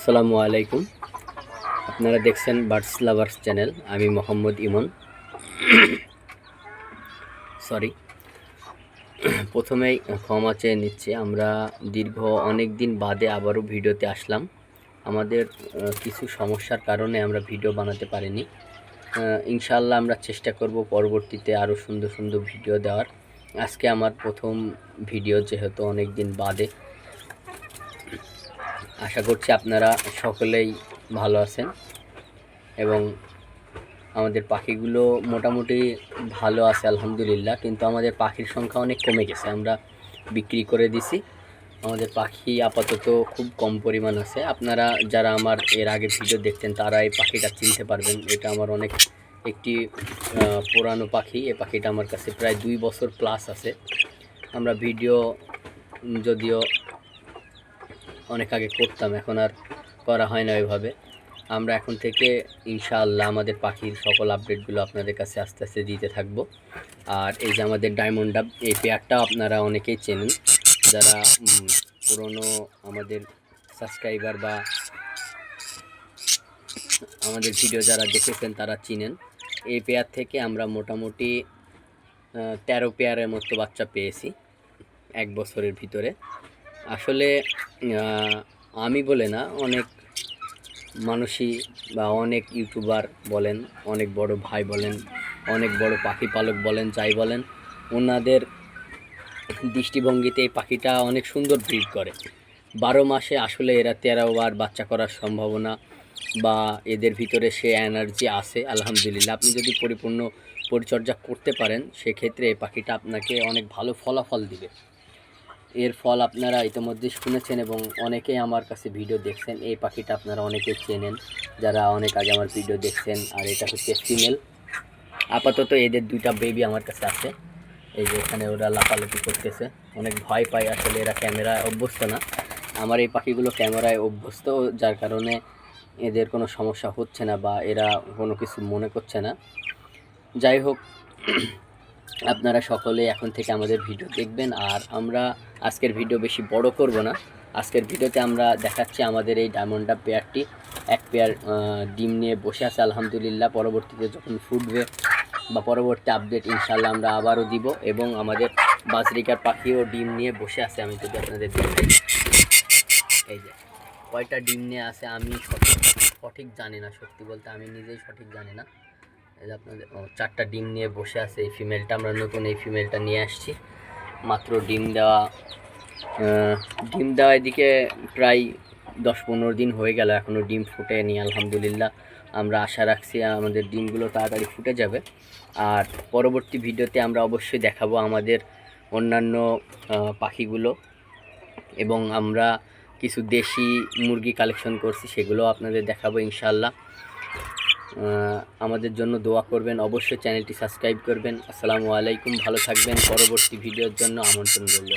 আসসালামু আলাইকুম। আপনারা দেখছেন বার্ডস লাভার্স চ্যানেল। আমি মোহাম্মদ ইমন। সরি। প্রথমেই ক্ষমা চেয়ে নিচ্ছি আমরা দীর্ঘ অনেক দিন বাদে আবারও ভিডিওতে আসলাম। আমাদের কিছু সমস্যার কারণে আমরা ভিডিও বানাতে পারিনি। আহ, ইনশাআল্লাহ আমরা চেষ্টা করব পরবর্তীতে আরও সুন্দর সুন্দর ভিডিও দেওয়ার। আজকে আমার প্রথম ভিডিও যেহেতু অনেক দিন বাদে। আশা করছি আপনারা সকলেই ভালো আছেন এবং আমাদের পাখিগুলো মোটামুটি ভালো আছে, আলহামদুলিল্লাহ। কিন্তু আমাদের পাখির সংখ্যা অনেক কমে গেছে, আমরা বিক্রি করে দিছি। আমাদের পাখি আপাতত খুব কম পরিমাণ আছে। আপনারা যারা আমার এর আগে ভিডিও দেখতেন, তারা এই পাখিটা চিনতে পারবেন। এটা আমার অনেক একটি পুরানো পাখি। এই পাখিটা আমার কাছে প্রায় দুই বছর প্লাস আছে। আমরা ভিডিও যদিও অনেক আগে করতাম, এখন আর করা হয় না ওইভাবে। আমরা এখন থেকে ইনশাআল্লাহ আমাদের পাখির সকল আপডেটগুলো আপনাদের কাছে আস্তে আস্তে দিতে থাকব। আর এই যে আমাদের ডায়মন্ড ডাব, এই পেয়ারটাও আপনারা অনেকেই চেনেন। যারা পুরনো আমাদের সাবস্ক্রাইবার বা আমাদের ভিডিও যারা দেখেছেন তারা চিনেন। এই পেয়ার থেকে আমরা মোটামুটি তেরো পেয়ারের মতো বাচ্চা পেয়েছি এক বছরের ভিতরে। আসলে আমি বলে না, অনেক মানুষই বা অনেক ইউটিউবার বলেন, অনেক বড় ভাই বলেন, অনেক বড় পাখি পালক বলেন, যাই বলেন, ওনাদের দৃষ্টিভঙ্গিতে এই পাখিটা অনেক সুন্দর ব্রিড করে। বারো মাসে আসলে এরা তেরো বার বাচ্চা করার সম্ভাবনা বা এদের ভিতরে সে এনার্জি আছে, আলহামদুলিল্লাহ। আপনি যদি পরিপূর্ণ পরিচর্যা করতে পারেন, সেক্ষেত্রে এই পাখিটা আপনাকে অনেক ভালো ফলাফল দিবে। এর ফল আপনারা ইতিমধ্যে শুনেছেন এবং অনেকেই আমার কাছে ভিডিও দেখছেন। এই পাখিটা আপনারা অনেকেই চেনেন, যারা অনেক আগে আমার ভিডিও দেখছেন। আর এটা হচ্ছে ফিমেল আপাতত এদের দুইটা বেবি আমার কাছে আছে। এই যে এখানে ওরা লাফালাফি করতেছে। অনেক ভয় পায় আসলে এরা ক্যামেরায় অভ্যস্ত না। আমার এই পাখিগুলো ক্যামেরায় অভ্যস্ত, যার কারণে এদের কোনো সমস্যা হচ্ছে না বা এরা কোনো কিছু মনে করছে না। যাই হোক আপনারা সকলে এখন থেকে আমাদের ভিডিও দেখবেন, আর আমরা আজকের ভিডিও বেশি বড় করব না। আজকের ভিডিওতে আমরা দেখাচ্ছি আমাদের এই ডায়মন্ডা পেয়ারটি এক পেয়ার ডিম নিয়ে বসে আছে, আলহামদুলিল্লাহ। পরবর্তীতে যখন ফুটবে বা পরবর্তী আপডেট ইনশাল্লাহ আমরা আবারও দিব। এবং আমাদের বাজরিকার পাখিও ডিম নিয়ে বসে আছে, আমি যদি আপনাদের এই যে, কয়টা ডিম নিয়ে আছে আমি সঠিক সঠিক জানি না, সত্যি বলতে আমি নিজেই সঠিক জানি না। আপনাদের চারটা ডিম নিয়ে বসে আছে এই ফিমেলটা আমরা নতুন এই ফিমেলটা নিয়ে আসছি। মাত্র ডিম দেওয়া ডিম দেওয়া এদিকে প্রায় দশ পনেরো দিন হয়ে গেল। এখনও ডিম ফুটেনি, আলহামদুলিল্লাহ। আমরা আশা রাখছি আমাদের ডিমগুলো তাড়াতাড়ি ফুটে যাবে। আর পরবর্তী ভিডিওতে আমরা অবশ্যই দেখাবো আমাদের অন্যান্য পাখিগুলো। এবং আমরা কিছু দেশি মুরগি কালেকশন করছি সেগুলো আপনাদের দেখাবো ইনশাল্লাহ আমাদের জন্য দোয়া করবেন। অবশ্যই চ্যানেলটি সাবস্ক্রাইব করবেন। আসসালামু আলাইকুম। ভালো থাকবেন। পরবর্তী ভিডিওর জন্য আমন্ত্রণ রইল।